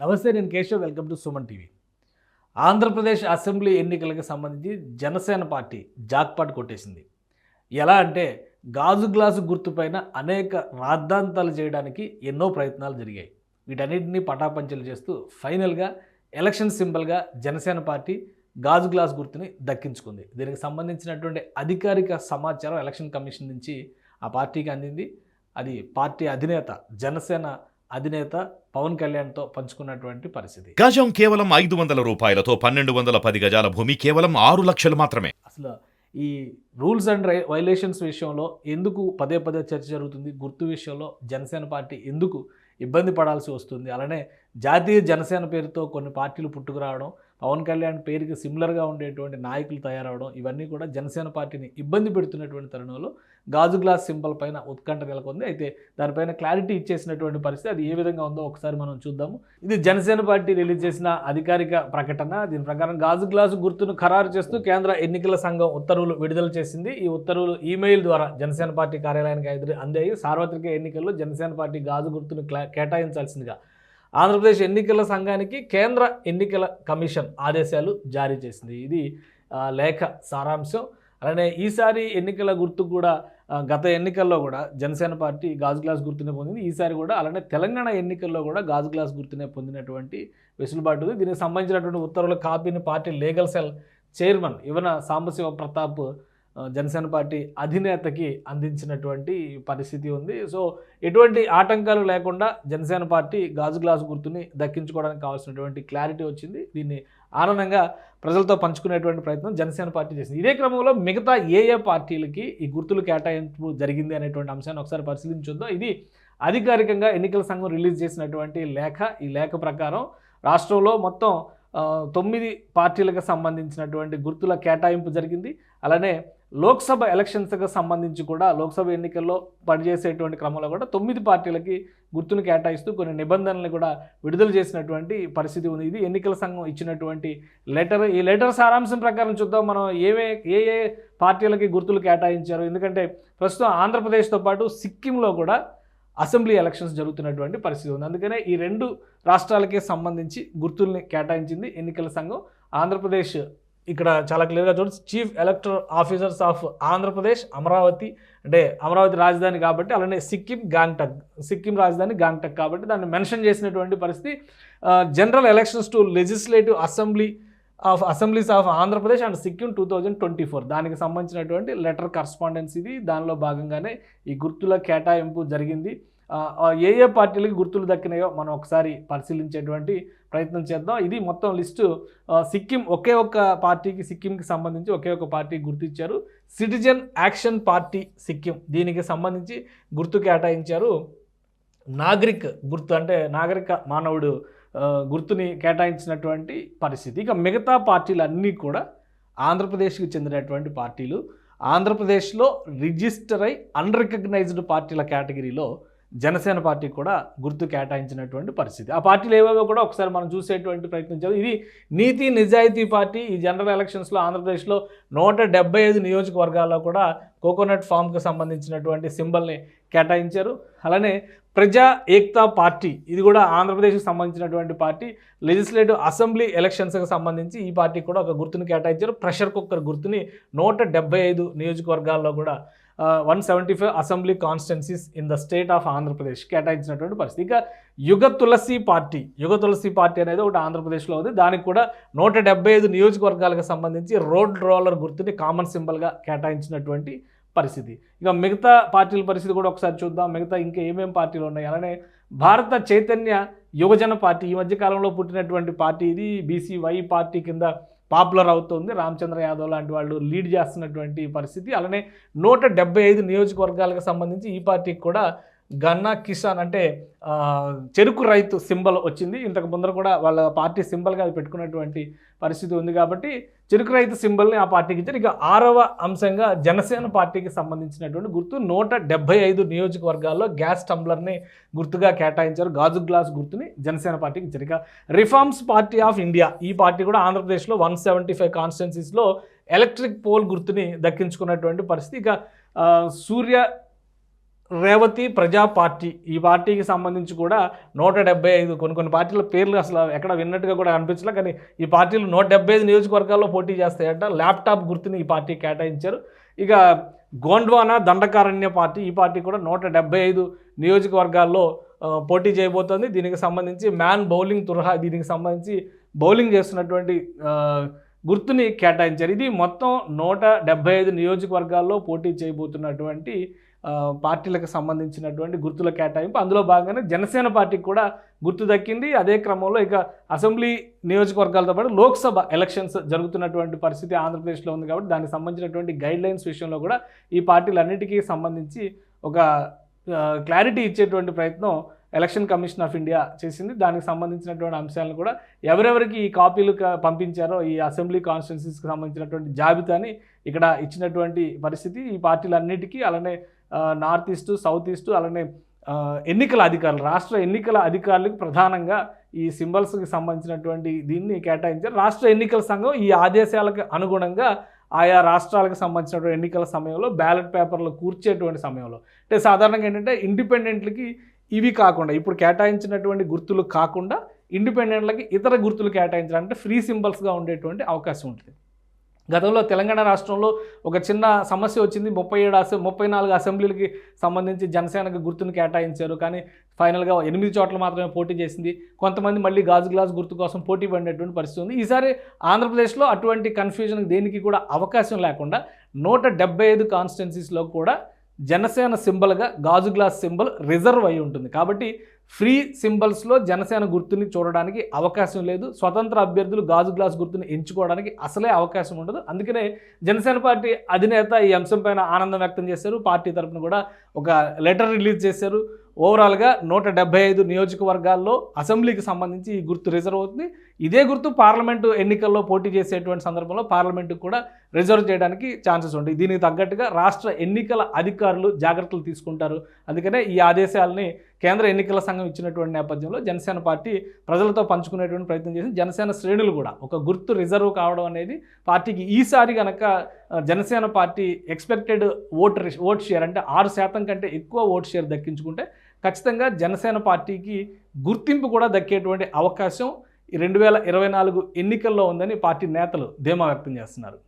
నమస్తే నేను Keshav. Welcome to Suman TV. Andhra Pradesh assembly ఎన్నికలకు సంబంధించి జనసేన పార్టీ జాక్పాట్ కొట్టేసింది. ఎలా అంటే గాజు గ్లాసు గుర్తుపైన అనేక రాద్ధాంతాలు చేయడానికి ఎన్నో ప్రయత్నాలు జరిగాయి. వీటన్నిటిని పటాపంచలు చేస్తూ ఫైనల్గా ఎలక్షన్ సింబల్గా జనసేన పార్టీ గాజు గ్లాస్ గుర్తుని దక్కించుకుంది. దీనికి సంబంధించినటువంటి అధికారిక సమాచారం ఎలక్షన్ కమిషన్ నుంచి ఆ పార్టీకి అందింది. అది పార్టీ అధినేత జనసేన అధినేత పవన్ కళ్యాణ్తో పంచుకున్నటువంటి పరిస్థితి. గజం కేవలం ఐదు వందల రూపాయలతో పన్నెండు వందల పది గజాల భూమి కేవలం ఆరు లక్షలు మాత్రమే. అసలు ఈ రూల్స్ అండ్ వైలేషన్స్ విషయంలో ఎందుకు పదే పదే చర్చ జరుగుతుంది? గుర్తు విషయంలో జనసేన పార్టీ ఎందుకు ఇబ్బంది పడాల్సి వస్తుంది? అలానే జాతీయ జనసేన పేరుతో కొన్ని పార్టీలు పుట్టుకురావడం పవన్ కళ్యాణ్ పేరుకి సిమిలర్గా ఉండేటువంటి నాయకులు తయారవడం ఇవన్నీ కూడా జనసేన పార్టీని ఇబ్బంది పెడుతున్నటువంటి తరుణంలో గాజు గ్లాస్ సింబల్ పైన ఉత్కంఠ నెలకొంది. అయితే దానిపైన క్లారిటీ ఇచ్చేసినటువంటి పరిస్థితి అది ఏ విధంగా ఉందో ఒకసారి మనం చూద్దాము. ఇది జనసేన పార్టీ రిలీజ్ చేసిన అధికారిక ప్రకటన. దీని ప్రకారం గాజు గ్లాసు గుర్తును ఖరారు చేస్తూ కేంద్ర ఎన్నికల సంఘం ఉత్తర్వులు విడుదల చేసింది. ఈ ఉత్తర్వులు ఈమెయిల్ ద్వారా జనసేన పార్టీ కార్యాలయానికి ఎదురు అందాయి. సార్వత్రిక ఎన్నికల్లో జనసేన పార్టీ గాజు గుర్తును క్లా- కేటాయించాల్సిందిగా. ఆంధ్రప్రదేశ్ ఎన్నికల సంఘానికి కేంద్ర ఎన్నికల కమిషన్ ఆదేశాలు జారీ చేసింది. ఇది లేఖ సారాంశం. అలానే ఈసారి ఎన్నికల గుర్తు కూడా గత ఎన్నికల్లో కూడా జనసేన పార్టీ గాజు గ్లాస్ గుర్తునే పొందింది. ఈసారి కూడా అలానే తెలంగాణ ఎన్నికల్లో కూడా గాజు గ్లాస్ గుర్తునే పొందినటువంటి వెసులుబాటు ఉంది. దీనికి సంబంధించినటువంటి ఉత్తర్వుల కాపీని party legal cell chairman Yuvana Sambasiva Pratap Janasena party అధినేతకి అందించినటువంటి పరిస్థితి ఉంది. సో ఎటువంటి ఆటంకాలు లేకుండా జనసేన పార్టీ గాజు గ్లాసు గుర్తుని దక్కించుకోవడానికి కావాల్సినటువంటి క్లారిటీ వచ్చింది. దీన్ని ఆనందంగా ప్రజలతో పంచుకునేటువంటి ప్రయత్నం జనసేన పార్టీ చేసింది. ఇదే క్రమంలో మిగతా ఏ ఏ పార్టీలకి ఈ గుర్తులు కేటాయింపు జరిగింది అనేటువంటి అంశాన్ని ఒకసారి పరిశీలించుద్దాం ఇది అధికారికంగా ఎన్నికల సంఘం రిలీజ్ చేసినటువంటి లేఖ. ఈ లేఖ ప్రకారం రాష్ట్రంలో మొత్తం తొమ్మిది పార్టీలకు సంబంధించినటువంటి గుర్తుల కేటాయింపు జరిగింది. అలానే లోక్సభ ఎలక్షన్స్కి సంబంధించి కూడా లోక్సభ ఎన్నికల్లో పనిచేసేటువంటి క్రమంలో కూడా తొమ్మిది పార్టీలకి గుర్తును కేటాయిస్తూ కొన్ని నిబంధనలు కూడా విడుదల చేసినటువంటి పరిస్థితి ఉంది. ఇది ఎన్నికల సంఘం ఇచ్చినటువంటి లెటర్. ఈ లెటర్ సారాంశం ప్రకారం చూద్దాం. మనం ఏవే ఏ ఏ పార్టీలకి గుర్తులు కేటాయించారు? ఎందుకంటే ప్రస్తుతం ఆంధ్రప్రదేశ్తో పాటు సిక్కింలో కూడా అసెంబ్లీ ఎలక్షన్స్ జరుగుతున్నటువంటి పరిస్థితి ఉంది. అందుకనే ఈ రెండు రాష్ట్రాలకే సంబంధించి గుర్తుల్ని కేటాయించింది ఎన్నికల సంఘం. ఆంధ్రప్రదేశ్ ఇక్కడ చాలా క్లియర్గా చూడండి chief elector officers of Andhra Pradesh Amaravati అంటే అమరావతి రాజధాని కాబట్టి అలానే సిక్కిం గాంగ్టక్ సిక్కిం రాజధాని గాంగ్టక్ కాబట్టి దాన్ని మెన్షన్ చేసినటువంటి పరిస్థితి. General elections to legislative assembly of assemblies of Andhra Pradesh and Sikkim two thousand twenty four దానికి సంబంధించినటువంటి లెటర్ కరస్పాండెన్స్ ఇది. దానిలో భాగంగానే ఈ గుర్తుల కేటాయింపు జరిగింది. ఏ ఏ పార్టీలకి గుర్తులు దక్కినాయో మనం ఒకసారి పరిశీలించేటువంటి ప్రయత్నం చేద్దాం. ఇది మొత్తం లిస్టు సిక్కిం ఒకే ఒక్క పార్టీకి సిక్కింకి సంబంధించి ఒకే ఒక పార్టీకి గుర్తిచ్చారు సిటిజన్ యాక్షన్ పార్టీ సిక్కిం దీనికి సంబంధించి గుర్తు కేటాయించారు. నాగరిక్ గుర్తు అంటే నాగరిక మానవుడు గుర్తుని కేటాయించినటువంటి పరిస్థితి. ఇక మిగతా పార్టీలు అన్నీ కూడా ఆంధ్రప్రదేశ్కి చెందినటువంటి పార్టీలు. ఆంధ్రప్రదేశ్లో రిజిస్టర్ అయి అన్రికగ్నైజ్డ్ పార్టీల కేటగిరీలో జనసేన పార్టీ కూడా గుర్తు కేటాయించినటువంటి పరిస్థితి. ఆ పార్టీలు ఏవేవో కూడా ఒకసారి మనం చూసేటువంటి ప్రయత్నం చేద్దాం. ఇది నీతి నిజాయితీ పార్టీ ఈ జనరల్ ఎలక్షన్స్లో ఆంధ్రప్రదేశ్లో నూట డెబ్బై ఐదు నియోజకవర్గాల్లో కూడా కోకోనట్ ఫామ్కి సంబంధించినటువంటి సింబల్ని కేటాయించారు. అలానే ప్రజా ఏక్తా పార్టీ ఇది కూడా ఆంధ్రప్రదేశ్కి సంబంధించినటువంటి పార్టీ. లెజిస్లేటివ్ అసెంబ్లీ ఎలక్షన్స్కి సంబంధించి ఈ పార్టీ కూడా ఒక గుర్తుని కేటాయించారు. ప్రెషర్ కుక్కర్ గుర్తుని నూట డెబ్బై ఐదు నియోజకవర్గాల్లో కూడా one seventy five assembly constituencies in the state of Andhra Pradesh కేటాయించినటువంటి పరిస్థితి. ఇక యుగ తులసి పార్టీ యుగ తులసి పార్టీ అనేది ఒకటి ఆంధ్రప్రదేశ్లో ఉంది. దానికి కూడా నూట డెబ్బై ఐదు నియోజకవర్గాలకు సంబంధించి రోడ్ రోలర్ గుర్తుని కామన్ సింబల్గా కేటాయించినటువంటి పరిస్థితి. ఇక మిగతా పార్టీల పరిస్థితి కూడా ఒకసారి చూద్దాం. మిగతా ఇంకా ఏమేమి పార్టీలు ఉన్నాయి? అలానే భారత చైతన్య యువజన పార్టీ ఈ మధ్య కాలంలో పుట్టినటువంటి పార్టీ ఇది. బీసీవై పార్టీ కింద పాపులర్ అవుతుంది. రామచంద్ర యాదవ్ లాంటి వాళ్ళు లీడ్ చేస్తున్నటువంటి పరిస్థితి. అలానే నూట డెబ్బై ఐదు నియోజకవర్గాలకు సంబంధించి ఈ పార్టీకి కూడా గన్నా కిసాన్ అంటే చెరుకు రైతు సింబల్ వచ్చింది. ఇంతకు ముందర కూడా వాళ్ళ పార్టీ సింబల్గా అది పెట్టుకున్నటువంటి పరిస్థితి ఉంది కాబట్టి చెరుకు రైతు సింబల్ని ఆ పార్టీకి ఇచ్చారు. ఇక ఆరవ అంశంగా జనసేన పార్టీకి సంబంధించినటువంటి గుర్తు నూట డెబ్బై ఐదు నియోజకవర్గాల్లో గ్యాస్ టంబ్లర్ని గుర్తుగా కేటాయించారు. గాజు గ్లాస్ గుర్తుని జనసేన పార్టీకి ఇచ్చారు. ఇక రిఫార్మ్స్ పార్టీ ఆఫ్ ఇండియా ఈ పార్టీ కూడా ఆంధ్రప్రదేశ్లో వన్ సెవెంటీ ఫైవ్ కాన్స్టిట్యున్సీస్లో ఎలక్ట్రిక్ పోల్ గుర్తుని దక్కించుకున్నటువంటి పరిస్థితి. ఇక సూర్య రేవతి ప్రజా పార్టీ. ఈ పార్టీకి సంబంధించి కూడా నూట డెబ్బై ఐదు కొన్ని కొన్ని పార్టీల పేర్లు అసలు ఎక్కడ విన్నట్టుగా కూడా అనిపించలే కానీ ఈ పార్టీలు నూట డెబ్బై ఐదు నియోజకవర్గాల్లో పోటీ చేస్తాయంట. ల్యాప్టాప్ గుర్తుని ఈ పార్టీ కేటాయించారు. ఇక గోండ్వానా దండకారణ్య పార్టీ ఈ పార్టీ కూడా నూట డెబ్బై ఐదు నియోజకవర్గాల్లో పోటీ చేయబోతోంది. దీనికి సంబంధించి మ్యాన్ బౌలింగ్ తురహా దీనికి సంబంధించి బౌలింగ్ చేస్తున్నటువంటి గుర్తుని కేటాయించారు. ఇది మొత్తం నూట డెబ్బై ఐదు నియోజకవర్గాల్లో పోటీ చేయబోతున్నటువంటి పార్టీలకు సంబంధించినటువంటి గుర్తుల కేటాయింపు. అందులో భాగంగానే జనసేన పార్టీకి కూడా గుర్తు దక్కింది. అదే క్రమంలో ఇక అసెంబ్లీ నియోజకవర్గాలతో పాటు లోక్సభ ఎలక్షన్స్ జరుగుతున్నటువంటి పరిస్థితి ఆంధ్రప్రదేశ్లో ఉంది కాబట్టి దానికి సంబంధించినటువంటి గైడ్ లైన్స్ విషయంలో కూడా ఈ పార్టీలన్నిటికీ సంబంధించి ఒక క్లారిటీ ఇచ్చేటువంటి ప్రయత్నం ఎలక్షన్ కమిషన్ ఆఫ్ ఇండియా చేసింది. దానికి సంబంధించినటువంటి అంశాలను కూడా ఎవరెవరికి ఈ కాపీలు పంపించారో ఈ అసెంబ్లీ కాన్స్టిట్యున్సీస్కి సంబంధించినటువంటి జాబితాని ఇక్కడ ఇచ్చినటువంటి పరిస్థితి. ఈ పార్టీలన్నిటికీ అలానే నార్త్ ఈస్ట్ సౌత్ ఈస్ట్ అలానే ఎన్నికల అధికారులు రాష్ట్ర ఎన్నికల అధికారులకు ప్రధానంగా ఈ సింబల్స్కి సంబంధించినటువంటి దీన్ని కేటాయించారు. రాష్ట్ర ఎన్నికల సంఘం ఈ ఆదేశాలకు అనుగుణంగా ఆయా రాష్ట్రాలకు సంబంధించినటువంటి ఎన్నికల సమయంలో బ్యాలెట్ పేపర్లు కూర్చేటువంటి సమయంలో. అంటే సాధారణంగా ఏంటంటే ఇండిపెండెంట్లకి ఇవి కాకుండా ఇప్పుడు కేటాయించినటువంటి గుర్తులు కాకుండా ఇండిపెండెంట్లకి ఇతర గుర్తులు కేటాయించాలంటే ఫ్రీ సింబల్స్గా ఉండేటువంటి అవకాశం ఉంటుంది. గతంలో తెలంగాణ రాష్ట్రంలో ఒక చిన్న సమస్య వచ్చింది. ముప్పై ఏడు అసె ముప్పై నాలుగు అసెంబ్లీలకి సంబంధించి జనసేనకు గుర్తును కేటాయించారు. కానీ ఫైనల్గా ఎనిమిది చోట్ల మాత్రమే పోటీ చేసింది. కొంతమంది మళ్ళీ గాజు గ్లాస్ గుర్తు కోసం పోటీ పడినటువంటి పరిస్థితి ఉంది. ఈసారి ఆంధ్రప్రదేశ్లో అటువంటి కన్ఫ్యూజన్ దేనికి కూడా అవకాశం లేకుండా నూట డెబ్బై ఐదు కాన్స్టిట్యున్సీస్లో కూడా జనసేన సింబల్గా గాజు గ్లాస్ సింబల్ రిజర్వ్ అయి ఉంటుంది. కాబట్టి ఫ్రీ సింబల్స్లో జనసేన గుర్తుని చూడడానికి అవకాశం లేదు. స్వతంత్ర అభ్యర్థులు గాజు గ్లాస్ గుర్తుని ఎంచుకోవడానికి అసలే అవకాశం ఉండదు. అందుకనే జనసేన పార్టీ అధినేత ఈ అంశంపైన ఆనందం వ్యక్తం చేశారు. పార్టీ తరపున కూడా ఒక లెటర్ రిలీజ్ చేశారు. ఓవరాల్గా నూట డెబ్బై ఐదు నియోజకవర్గాల్లో అసెంబ్లీకి సంబంధించి ఈ గుర్తు రిజర్వ్ అవుతుంది. ఇదే గుర్తు పార్లమెంటు ఎన్నికల్లో పోటీ చేసేటువంటి సందర్భంలో పార్లమెంటుకు కూడా రిజర్వ్ చేయడానికి ఛాన్సెస్ ఉంటాయి. దీనికి తగ్గట్టుగా రాష్ట్ర ఎన్నికల అధికారులు జాగ్రత్తలు తీసుకుంటారు. అందుకనే ఈ ఆదేశాలని కేంద్ర ఎన్నికల సంఘం ఇచ్చినటువంటి నేపథ్యంలో జనసేన పార్టీ ప్రజలతో పంచుకునేటువంటి ప్రయత్నం చేసింది. జనసేన శ్రేణులు కూడా ఒక గుర్తు రిజర్వ్ కావడం అనేది పార్టీకి ఈసారి కనుక Janasena party expected vote vote share అంటే ఆరు శాతం కంటే ఎక్కువ ఓట్ షేర్ దక్కించుకుంటే ఖచ్చితంగా జనసేన పార్టీకి గుర్తింపు కూడా దక్కేటువంటి అవకాశం రెండు వేల ఇరవై నాలుగు ఎన్నికల్లో ఉందని పార్టీ నేతలు ధీమా వ్యక్తం చేస్తున్నారు.